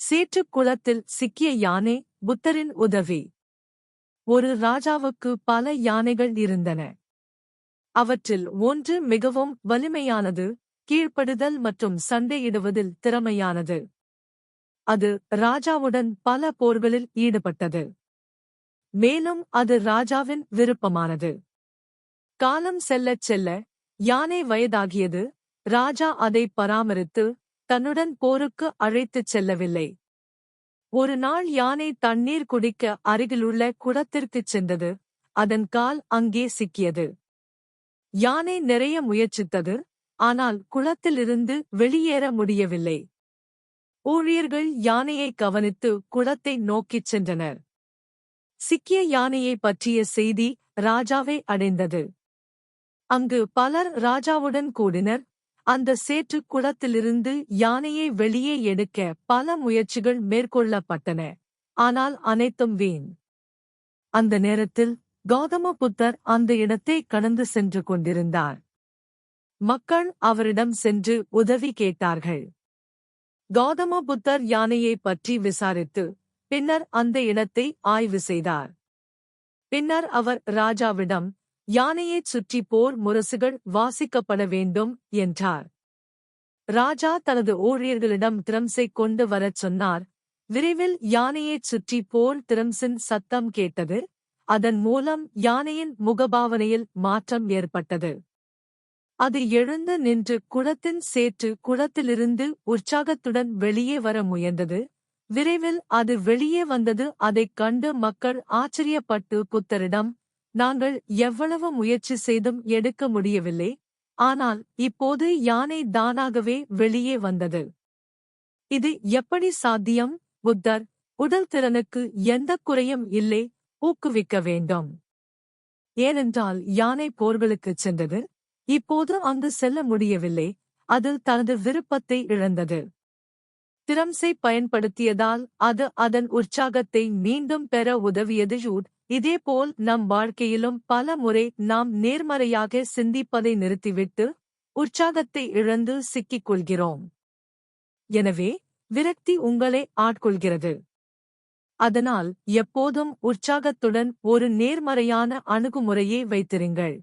சேற்றுக் குளத்தில் சிக்கிய யானை புத்தரின் உதவி. ஒரு ராஜாவுக்கு பல யானைகள் இருந்தன. அவற்றில் ஒன்று மிகவும் வலிமையானது கீழ்ப்படுதல் மற்றும் சண்டையிடுவதில் திறமையானது. அது ராஜாவுடன் பல போர்களில் ஈடுபட்டது. மேலும் அது ராஜாவின் விருப்பமானது. காலம் செல்லச் செல்ல யானை வயதாகியது ராஜா அதை பராமரித்து தன்னுடன் போருக்கு அழைத்துச் செல்லவில்லை. ஒரு நாள் யானை தண்ணீர் குடிக்க அருகிலுள்ள குடத்திற்குச் சென்றது. அதன் கால் அங்கே சிக்கியது. யானை நிறைய முயற்சித்தது. ஆனால் குளத்திலிருந்து வெளியேற முடியவில்லை. ஊழியர்கள் யானையை கவனித்து குளத்தை நோக்கிச் சென்றனர். சிக்கிய யானையை பற்றிய செய்தி ராஜாவை அடைந்தது. அங்கு பலர் ராஜாவுடன் கூடினர். அந்த சேற்று குளத்திலிருந்து யானையை வெளியே எடுக்க பல முயற்சிகள் மேற்கொள்ளப்பட்டன. ஆனால் அனைத்தும் வீண். அந்த நேரத்தில் கௌதம புத்தர் அந்த இடத்தை கடந்து சென்று கொண்டிருந்தார். மக்கள் அவரிடம் சென்று உதவி கேட்டார்கள். கௌதம புத்தர் யானையை பற்றி விசாரித்து பின்னர் அந்த இடத்தை ஆய்வு செய்தார். பின்னர் அவர் ராஜாவிடம் யானையைச் சுற்றி போர் முரசுகள் வாசிக்கப்பட வேண்டும் என்றார். ராஜா தனது ஊழியர்களிடம் திரம்சை கொண்டு வரச் சொன்னார். விரைவில் யானையைச் சுற்றி போர் திரம்சின் சத்தம் கேட்டது. அதன் மூலம் யானையின் முகபாவனையில் மாற்றம் ஏற்பட்டது. அது எழுந்து நின்று குளத்தின் சேற்று குளத்திலிருந்து உற்சாகத்துடன் வெளியே வர முயன்றது. விரைவில் அது வெளியே வந்தது. அதைக் கண்டு மக்கள் ஆச்சரியப்பட்டு புத்தரிடம் நாங்கள் எவ்வளவு முயற்சி செய்தும் எடுக்க முடியவில்லை. ஆனால் இப்போது யானை தானாகவே வெளியே வந்தது. இது எப்படி சாத்தியம்? புத்தர் உடல் திறனுக்கு எந்த குறையும் இல்லை ஊக்குவிக்க வேண்டும். ஏனென்றால் யானை போர்களுக்குச் சென்றது. இப்போது அங்கு செல்ல முடியவில்லை. அதில் தனது விருப்பத்தை இழந்தது. திறம்சை பயன்படுத்தியதால் அது அதன் உற்சாகத்தை மீண்டும் பெற உதவியது ஜூட் இதேபோல் நம் வாழ்க்கையிலும் பல முறை நாம் நேர்மறையாக சிந்திப்பதை நிறுத்திவிட்டு உற்சாகத்தை இழந்து சிக்கிக் கொள்கிறோம் எனவே விரக்தி உங்களை ஆட்கொள்கிறது. அதனால் எப்போதும் உற்சாகத்துடன் ஒரு நேர்மறையான அணுகுமுறையை வைத்திருங்கள்.